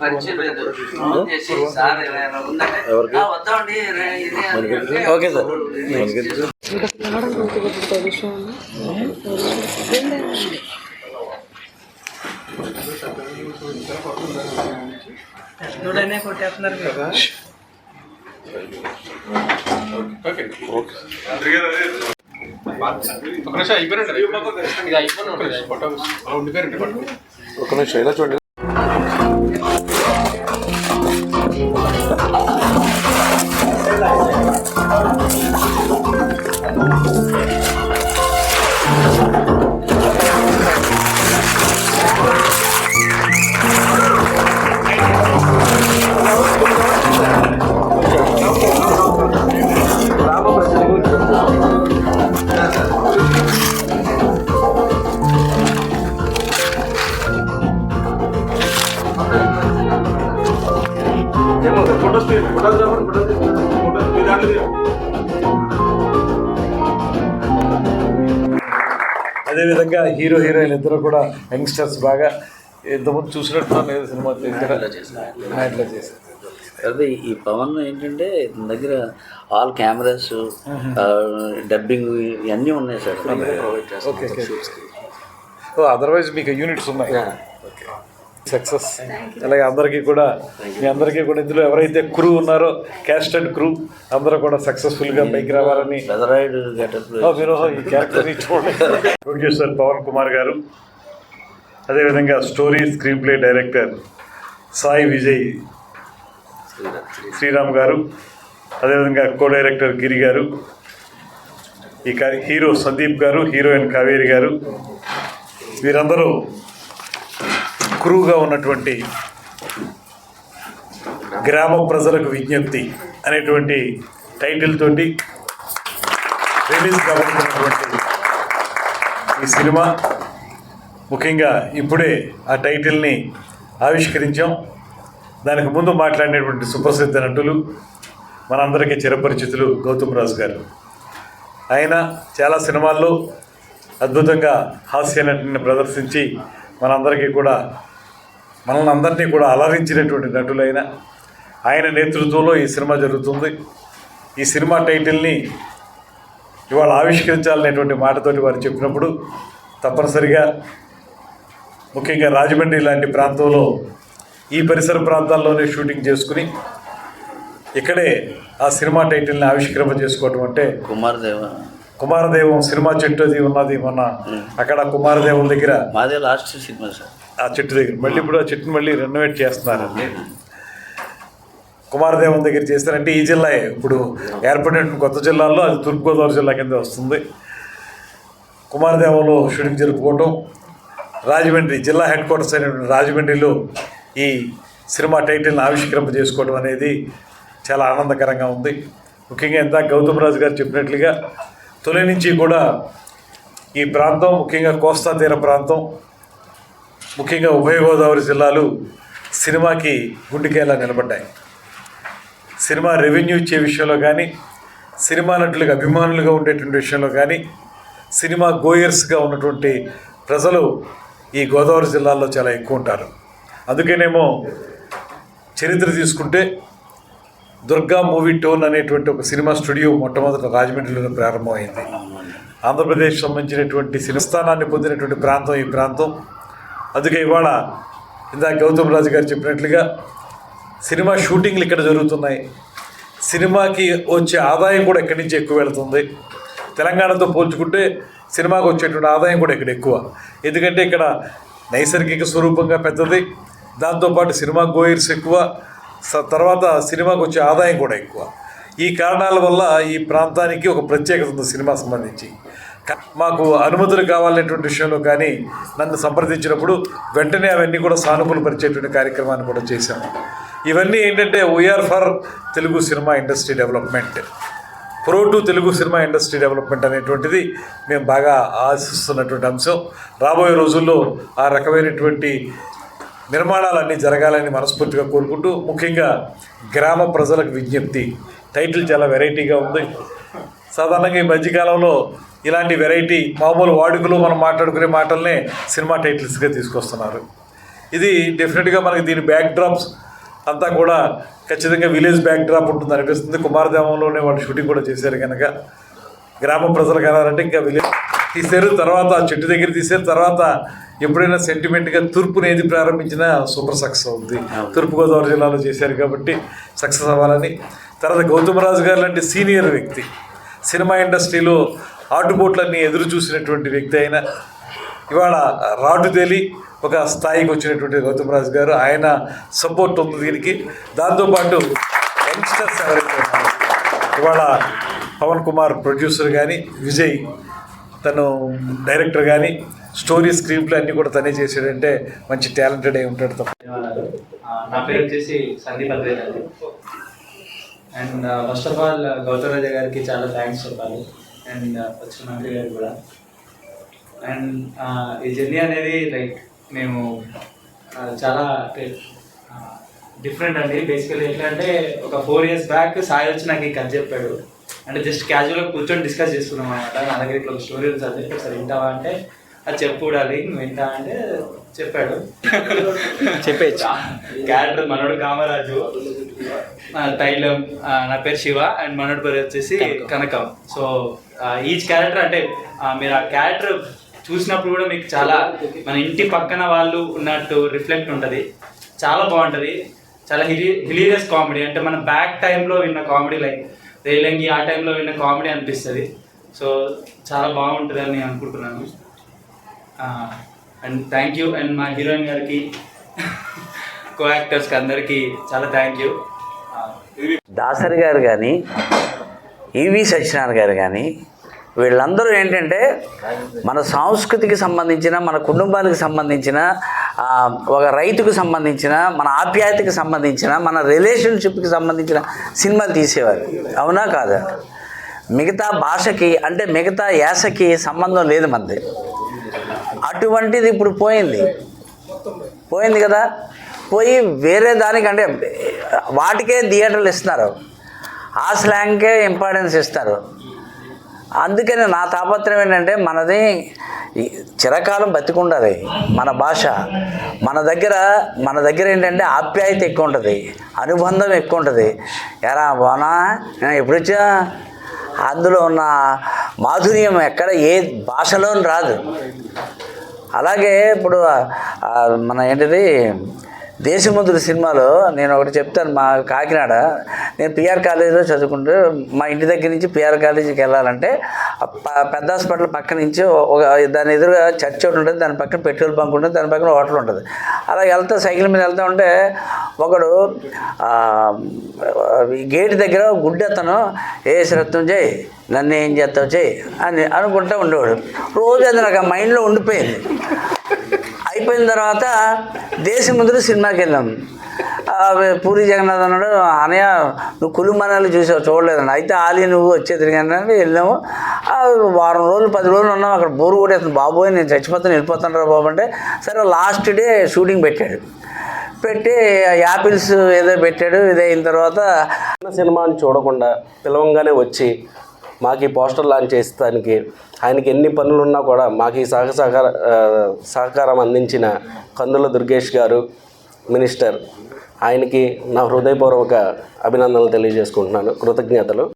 పరిచయం లేదు ఫోన్ చేసి సార్ ఇలా ఇలా ఉందంటే ఎవరికి? "ఆ, వద్దామండి రే- ఇది అని అంటే ఓకే సార్ చూడనే కొట్టేస్తున్నారు కదా ఒక నిమిషం అయిపోయినండి ఇది Oh, అదేవిధంగా హీరో హీరోయిన్ ఇద్దరు కూడా యంగ్స్టర్స్ బాగా ఇంతకుముందు చూసినట్టున్నాను ఏదో సినిమా ఇట్లా చేశారు. ఈ పవన్ ఏంటంటే దగ్గర ఆల్ కెమెరాస్ డబ్బింగ్ ఇవన్నీ ఉన్నాయి సార్. ఓకే ఓకే అదర్వైజ్ మీకు యూనిట్స్ ఉన్నాయి. సక్సెస్. అలాగే అందరికీ కూడా మీ అందరికీ కూడా ఇందులో ఎవరైతే క్రూ ఉన్నారో క్యాస్ట్ అండ్ క్రూ అందరూ కూడా సక్సెస్ఫుల్గా పైకి రావాలని. మీరు ఈ క్యారెక్టర్ని చూడండి ప్రొడ్యూసర్ పవన్ కుమార్ గారు అదేవిధంగా story screenplay director Sai Vijay Sriram garu అదేవిధంగా కో డైరెక్టర్ గిరి గారు ఈ హీరో సందీప్ గారు హీరోయిన్ కావేరి గారు వీరందరూ క్రూగా ఉన్నటువంటి గ్రామ ప్రజలకు విజ్ఞప్తి అనేటువంటి టైటిల్ తోటి రిలీజ్ కాబోతున్నటువంటి ఈ సినిమా. ముఖ్యంగా ఇప్పుడే ఆ టైటిల్ని ఆవిష్కరించాం. దానికి ముందు మాట్లాడినటువంటి సుప్రసిద్ధ నటులు మనందరికీ చిరపరిచితులు గౌతమ్ రాజు గారు. ఆయన చాలా సినిమాల్లో అద్భుతంగా హాస్య నటిని ప్రదర్శించి మనందరికీ కూడా మనల్ని అందరినీ కూడా అలరించినటువంటి నటులైన ఆయన నేతృత్వంలో ఈ సినిమా జరుగుతుంది. ఈ సినిమా టైటిల్ని ఇవాళ ఆవిష్కరించాలనేటువంటి మాటతోటి వారు చెప్పినప్పుడు తప్పనిసరిగా ముఖ్యంగా రాజమండ్రి లాంటి ప్రాంతంలో ఈ పరిసర ప్రాంతాల్లోనే షూటింగ్ చేసుకుని ఇక్కడే ఆ సినిమా టైటిల్ని ఆవిష్కరింప చేసుకోవటం అంటే కుమార్ దేవ కుమారదేవం సినిమా చెట్టు అది ఉన్నది మొన్న. అక్కడ కుమారదేవం దగ్గర మాదే లాస్ట్ సినిమా సార్. ఆ చెట్టు దగ్గర. మళ్ళీ ఇప్పుడు ఆ చెట్టుని మళ్ళీ రెనోవేట్ చేస్తున్నారండి. కుమారదేవం దగ్గర చేస్తారంటే ఈ జిల్లా ఇప్పుడు ఏర్పడిన కొత్త జిల్లాల్లో అది తూర్పుగోదావరి జిల్లా కింద వస్తుంది. కుమారదేవంలో షూటింగ్ జరుపుకోవటం రాజమండ్రి జిల్లా హెడ్ క్వార్టర్స్ అయినటువంటి రాజమండ్రిలో ఈ సినిమా టైటిల్ని ఆవిష్కరింప చేసుకోవడం అనేది చాలా ఆనందకరంగా ఉంది. ముఖ్యంగా ఎంత గౌతమ్ రాజు గారు చెప్పినట్లుగా తొలి నుంచి కూడా ఈ ప్రాంతం ముఖ్యంగా కోస్తా తీర ప్రాంతం ముఖ్యంగా ఉభయ గోదావరి జిల్లాలు సినిమాకి గుండెకేలా నిలబడ్డాయి. సినిమా రెవెన్యూ ఇచ్చే విషయంలో కానీ సినిమా నటులకు అభిమానులుగా ఉండేటువంటి విషయంలో కానీ సినిమా గోయర్స్గా ఉన్నటువంటి ప్రజలు ఈ గోదావరి జిల్లాలో చాలా ఎక్కువ ఉంటారు అందుకేనేమో చరిత్ర తీసుకుంటే దుర్గా మూవీ టోన్ అనేటువంటి ఒక సినిమా స్టూడియో మొట్టమొదట రాజమండ్రిలో ప్రారంభమైంది. ఆంధ్రప్రదేశ్ సంబంధించినటువంటి సినిస్థానాన్ని పొందినటువంటి ప్రాంతం ఈ ప్రాంతం. అందుకే ఇవాళ ఇందాక గౌతమ్ రాజు గారు చెప్పినట్లుగా సినిమా షూటింగ్లు ఇక్కడ జరుగుతున్నాయి. సినిమాకి వచ్చే ఆదాయం కూడా ఎక్కడి నుంచి ఎక్కువ వెళుతుంది? తెలంగాణతో పోల్చుకుంటే సినిమాకి వచ్చేటువంటి ఆదాయం కూడా ఇక్కడ ఎక్కువ. ఎందుకంటే ఇక్కడ నైసర్గిక స్వరూపంగా పెద్దది. దాంతోపాటు సినిమా గోయర్స్ ఎక్కువ. స- తర్వాత సినిమాకి వచ్చే ఆదాయం కూడా ఎక్కువ. ఈ కారణాల వల్ల ఈ ప్రాంతానికి ఒక ప్రత్యేకత ఉంది సినిమా సంబంధించి. మాకు అనుమతులు కావాలనేటువంటి విషయంలో కానీ నన్ను సంప్రదించినప్పుడు వెంటనే అవన్నీ కూడా సానుకూల పరిచేటువంటి కార్యక్రమాన్ని కూడా చేశాము ఇవన్నీ ఏంటంటే we are for Telugu cinema industry development. Pro to Telugu cinema industry development అనేటువంటిది మేము బాగా ఆశిస్తున్నటువంటి అంశం. రాబోయే రోజుల్లో ఆ రకమైనటువంటి నిర్మాణాలన్నీ జరగాలని మనస్ఫూర్తిగా కోరుకుంటూ ముఖ్యంగా గ్రామ ప్రజలకు విజ్ఞప్తి. టైటిల్ చాలా వెరైటీగా ఉంది. సాధారణంగా ఈ మధ్యకాలంలో ఇలాంటి వెరైటీ మామూలు వాడుకలో మనం మాట్లాడుకునే మాటలనే సినిమా టైటిల్స్గా తీసుకొస్తున్నారు. ఇది డెఫినెట్గా మనకి దీని బ్యాక్ డ్రాప్స్ అంతా కూడా ఖచ్చితంగా విలేజ్ బ్యాక్ డ్రాప్ ఉంటుంది అనిపిస్తుంది. కుమారదేవంలోనే వాళ్ళు షూటింగ్ కూడా చేశారు కనుక గ్రామ ప్రజలు కనాలంటే ఇంకా విలేజ్ తీశారు. తర్వాత చెట్టు దగ్గర తీశారు. తర్వాత ఎప్పుడైనా సెంటిమెంట్గా తూర్పుని ఏది ప్రారంభించినా సూపర్ సక్సెస్ అవుతుంది తూర్పుగోదావరి జిల్లాలో చేశారు కాబట్టి సక్సెస్ అవ్వాలని. తర్వాత గౌతమరాజు గారు లాంటి సీనియర్ వ్యక్తి. సినిమా ఇండస్ట్రీలో ఆటుపోట్లన్నీ ఎదురు చూసినటువంటి వ్యక్తి అయినా ఇవాళ రాటు తేలి ఒక స్థాయికి వచ్చినటువంటి గౌతమరాజు గారు ఆయన సపోర్ట్ ఉంది దీనికి. దాంతోపాటు యంగ్స్టర్స్ ఎవరైతే ఇవాళ పవన్ కుమార్ ప్రొడ్యూసర్ కానీ విజయ్ తను డైరెక్టర్ కానీ స్టోరీ స్క్రీన్ ప్లే అన్నీ కూడా తనే చేసాడంటే మంచి టాలెంటెడ్ అయి ఉంటాడు తప్ప. ధన్యవాదాలు. నా పేరు వచ్చేసి సందీప్ అద్వైత్ అండి and first of all Gautam Raja గారికి చాలా థ్యాంక్స్ చెప్పాలి. అండ్ uh, వచ్చిన మంత్రి గారు కూడా. అండ్ uh, ఈ జర్నీ అనేది లైక్ మేము uh, చాలా డిఫరెంట్ అండి. బేసికలీ ఎట్లా అంటే ఒక ఫోర్ ఇయర్స్ బ్యాక్ సాయి వచ్చి నాకు ఈ కథ చెప్పాడు. అంటే జస్ట్ క్యాజువల్గా కూర్చొని డిస్కస్ చేసుకున్నాం అనమాట నా దగ్గర ఇట్లా ఒక స్టోరీ ఉంది చదివి ఒకసారి వింటావా అంటే అది చెప్పు చూడాలి నువ్వు వింటా అంటే చెప్పాడు. చెప్పేచ్చు క్యారెక్టర్ మనోడు కామరాజు. తైలం నా పేరు శివ అండ్ మనోడు పేరు వచ్చేసి కనకం. సో ఈచ్ క్యారెక్టర్ అంటే మీరు ఆ క్యారెక్టర్ చూసినప్పుడు కూడా మీకు చాలా మన ఇంటి పక్కన వాళ్ళు ఉన్నట్టు రిఫ్లెక్ట్ ఉంటుంది. చాలా బాగుంటుంది. చాలా హిలి హిలీరియస్ కామెడీ. అంటే మన బ్యాక్ టైంలో విన్న కామెడీ లైక్ రేలంగి ఆ టైంలో విన్న కామెడీ అనిపిస్తుంది. సో చాలా బాగుంటుంది అని నేను అనుకుంటున్నాను. అండ్ థ్యాంక్ యూ అండ్ మా హీరోయిన్ గారికి కో యాక్టర్స్కి అందరికీ చాలా థ్యాంక్ యూ దాసరి గారు కానీ ఈవి సత్యనారాయణ గారు కానీ వీళ్ళందరూ ఏంటంటే మన సంస్కృతికి సంబంధించిన మన కుటుంబానికి సంబంధించిన ఒక రైతుకు సంబంధించిన మన ఆప్యాయతకి సంబంధించిన మన రిలేషన్షిప్కి సంబంధించిన సినిమాలు తీసేవారు. అవునా కాదా? మిగతా భాషకి అంటే మిగతా యాసకి సంబంధం లేదు మనది అటువంటిది ఇప్పుడు పోయింది. పోయింది కదా? పోయి వేరే దానికంటే వాటికే థియేటర్లు ఇస్తున్నారు. ఆ స్లాంగ్కే ఇంపార్టెన్స్ ఇస్తారు. అందుకని నా తాపత్రయం ఏంటంటే మనది చిరకాలం బతికుండదు మన భాష. మన దగ్గర మన దగ్గర ఏంటంటే ఆప్యాయత ఎక్కువ ఉంటుంది అనుబంధం ఎక్కువ ఉంటుంది ఎరా బానా ఎప్పుడు వచ్చా అందులో ఉన్న మాధుర్యం ఎక్కడ ఏ భాషలో రాదు. అలాగే ఇప్పుడు మన ఏంటిది దేశముద్రుడు సినిమాలో నేను ఒకటి చెప్తాను మా కాకినాడ. నేను పిఆర్ కాలేజీలో చదువుకుంటూ మా ఇంటి దగ్గర నుంచి పిఆర్ కాలేజీకి వెళ్ళాలంటే పెద్ద హాస్పిటల్ పక్క నుంచి ఒక దాని ఎదురుగా చర్చ్ ఒకటి ఉంటుంది దాని పక్కన పెట్రోల్ బంక్ ఉంటుంది దాని పక్కన హోటల్ ఉంటుంది. అలా వెళ్తా సైకిల్ మీద వెళ్తా ఉంటే ఒకడు ఈ గేట్ దగ్గర గుడ్డెత్తను ఏ శ్రత్వం చేయి నన్ను ఏం చేస్తావు చేయి అని అనుకుంటూ ఉండేవాడు. రోజు అది నాకు ఆ మైండ్లో ఉండిపోయింది. అయిపోయిన తర్వాత దేశముద్రు సినిమాకి వెళ్ళాం. పూరి జగన్నాథ్ అన్నాడు అనయ్య నువ్వు కులుమనాలు చూసావు చూడలేదండి అయితే ఆలి నువ్వు వచ్చేది కానీ వెళ్ళాము. వారం రోజులు పది రోజులు ఉన్నాం. అక్కడ బోరు కొట్టేస్తుంది. బాబోయ్ నేను చచ్చిపోతాను వెళ్ళిపోతాను రా బాబు అంటే సరే లాస్ట్ డే షూటింగ్ పెట్టాడు. పెట్టి యాపిల్స్ ఏదో పెట్టాడు ఇది అయిన తర్వాత సినిమాని చూడకుండా పిలవంగానే వచ్చి మాకు ఈ పోస్టర్ లాంచ్ చేస్తానికి ఆయనకి ఎన్ని పనులు ఉన్నా కూడా మాకు ఈ సహ సహకార సహకారం అందించిన కందుల దుర్గేష్ గారు మినిస్టర్ ఆయనకి నా హృదయపూర్వక అభినందనలు తెలియజేసుకుంటున్నాను. కృతజ్ఞతలు.